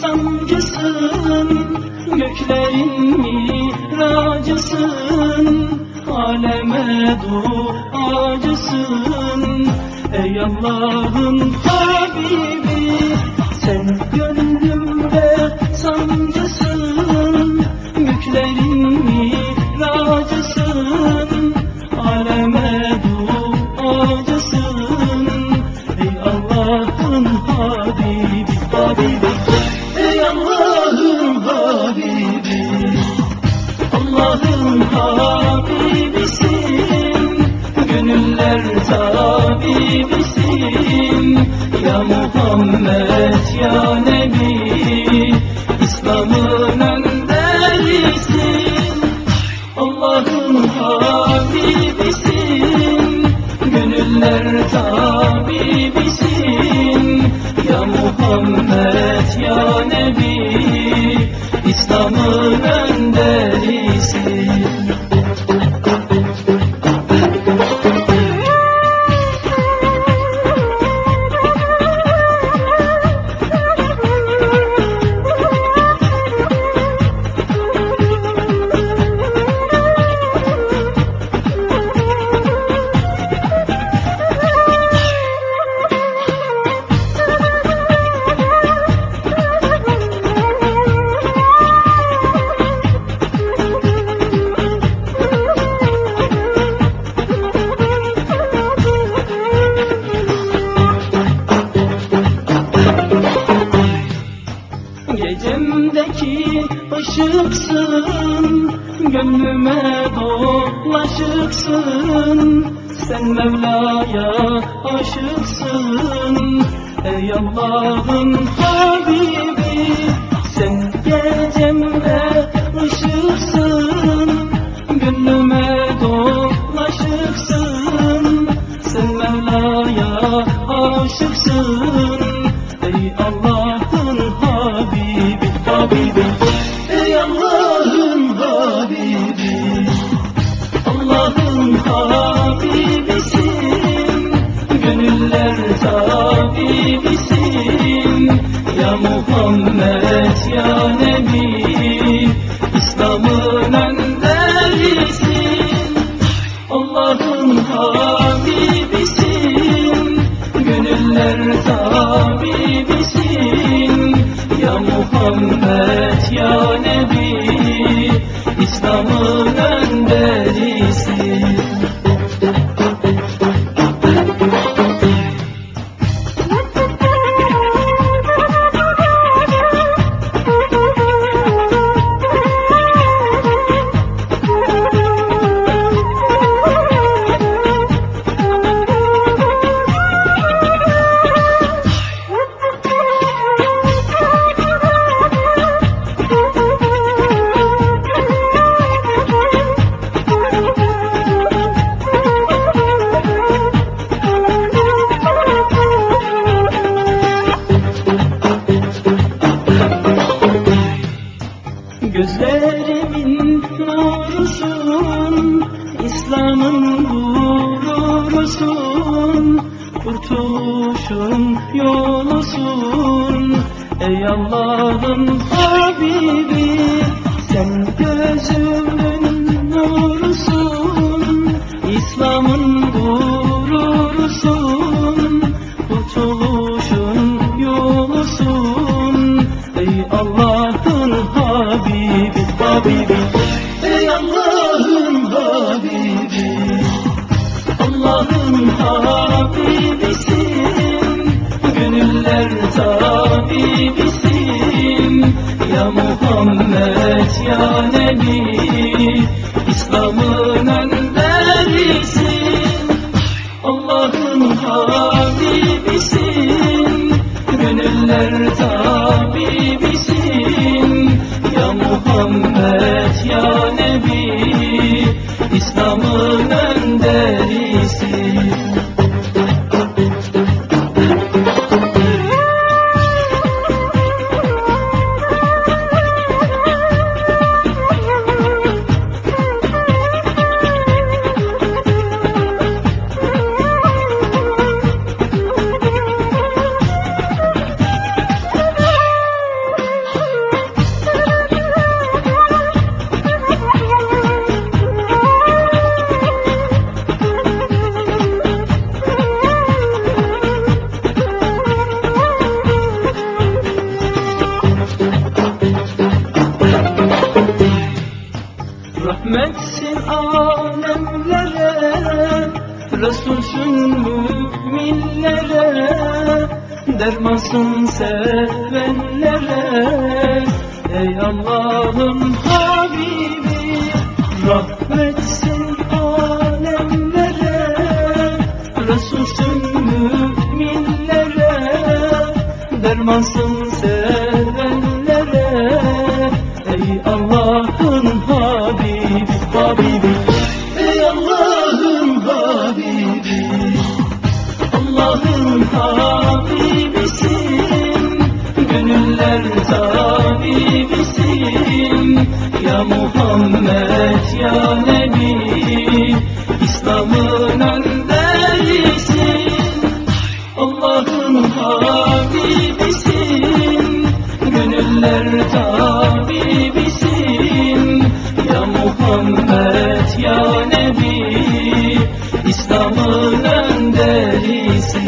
sancısın Göklerin miracısın Aleme duacısın Ey Allah'ın Habibi Habibi. Ey Allah'ın Habibi. Allah'ın Habibisin. Gönüller tabibisin. Ya Muhammed ya Nebi. İslam'ın önderisin. Allah'ın Habibisin. Gönüller tabibisin Muhammed ya Nebi İslam'ın önderisin Gecemdeki ışıksın Gönlüme dolaşıksın. Sen Mevla'ya aşıksın. Ey Allah'ın Habibi Sen gecemde ışıksın. Gönlüme dolaşıksın. Sen Mevla'ya aşıksın. Ey Allah'ın Gönüller tabibisin Ya Muhammed ya Nebi. İslam'ın gururusun Kurtuluşun yolusun. Ey Allah'ın Habibi Sen gözümün nurusun. İslam'ın gururusun tabibisin Ya Muhammed ya Nebi İslam'ın önderisin Allah'ın Habibisin. Gönüller tabibisin. Ya Muhammed ya Nebi İslam'ın önderisin alemlere Resulsün müminlere Dermansın sevenlere. Ey Allah'ın Habibi Rahmetsin alemlere Resulsün müminlere Dermansın Muhammed ya Nebi İslam'ın önderisin